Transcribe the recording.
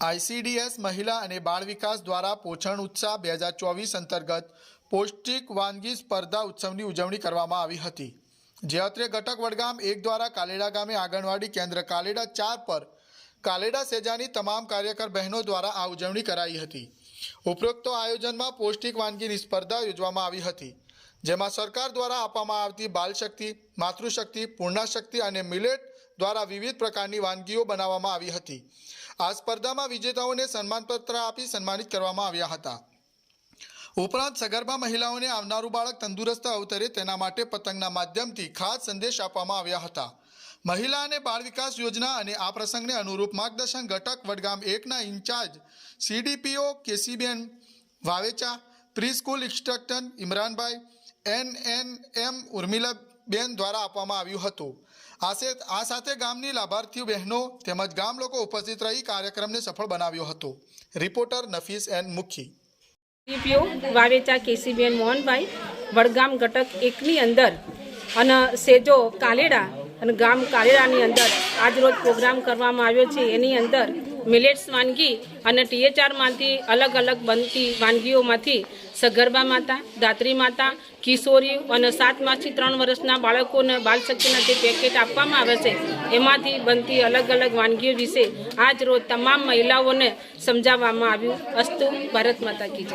ICDS મહિલા અને બાળ વિકાસ દ્વારા પોષણ ઉત્સાહ બે હજાર ચોવીસ અંતર્ગત પૌષ્ટિક વાનગી સ્પર્ધા ઉત્સવની ઉજવણી કરવામાં આવી હતી. જે અત્રે ઘટક વડગામ એક દ્વારા કાલેડા ગામે આંગણવાડી કેન્દ્ર કાલેડા ચાર પર કાલેડા સેજાની તમામ કાર્યકર બહેનો દ્વારા આ ઉજવણી કરાઈ હતી. ઉપરોક્ત આયોજનમાં પૌષ્ટિક વાનગીની સ્પર્ધા યોજવામાં આવી હતી. જેમાં સરકાર દ્વારા આપવામાં આવતી બાલશક્તિ, માતૃશક્તિ, પૂર્ણાશક્તિ અને મિલેટ દ્વારા વિવિધ પ્રકારની વાનગીઓ બનાવવામાં આવી હતી. આ સ્પર્ધામાં વિજેતાઓને સન્માનપત્ર આપી સન્માનિત કરવામાં આવ્યા હતા. ઉપરાંત સગર્ભા મહિલાઓને આવનારું બાળક તંદુરસ્ત અવતરે તેના માટે પતંગના માધ્યમથી ખાસ સંદેશ આપવામાં આવ્યા હતા. મહિલા અને બાળ વિકાસ યોજના અને આ પ્રસંગને અનુરૂપ માર્ગદર્શન ઘટક વડગામ એકના ઇન્ચાર્જ સીડીપીઓ કેસીબેન વાવેચા પ્રી સ્કૂલ ઇન્સ્ટ્રક્ટર ઇમરાનભાઈ એન એન એમ ઉર્મિલાબેન દ્વારા આપવામાં આવ્યું હતું. આ આ સાથે ગામની લાભાર્થી બહેનો તેમજ ગામ લોકો ઉપસ્થિત રહી કાર્યક્રમને સફળ બનાવ્યો હતો. Reporter Nafees N Mukhi. DPO Vavecha KCBN Mohanbhai, Vadgam ઘટક એકની અંદર અને સેજો કાલેડા અને ગામ કાલેડાની અંદર આજરોજ પ્રોગ્રામ કરવામાં આવ્યો છે. એની અંદર મિલેટ્સ વાનગી અને ટીએચઆરમાંથી અલગ અલગ બનતી વાનગીઓમાંથી સગર્ભા માતા, દાત્રી માતા, કિશોરી અને સાત માસથી ત્રણ વર્ષના બાળકોને બાલશક્તિના જે પેકેટ આપવામાં આવે છે, એમાંથી બનતી અલગ અલગ વાનગીઓ વિશે આજ રોજ તમામ મહિલાઓને સમજાવવામાં આવ્યું. અસ્તુ, ભારત માતા કી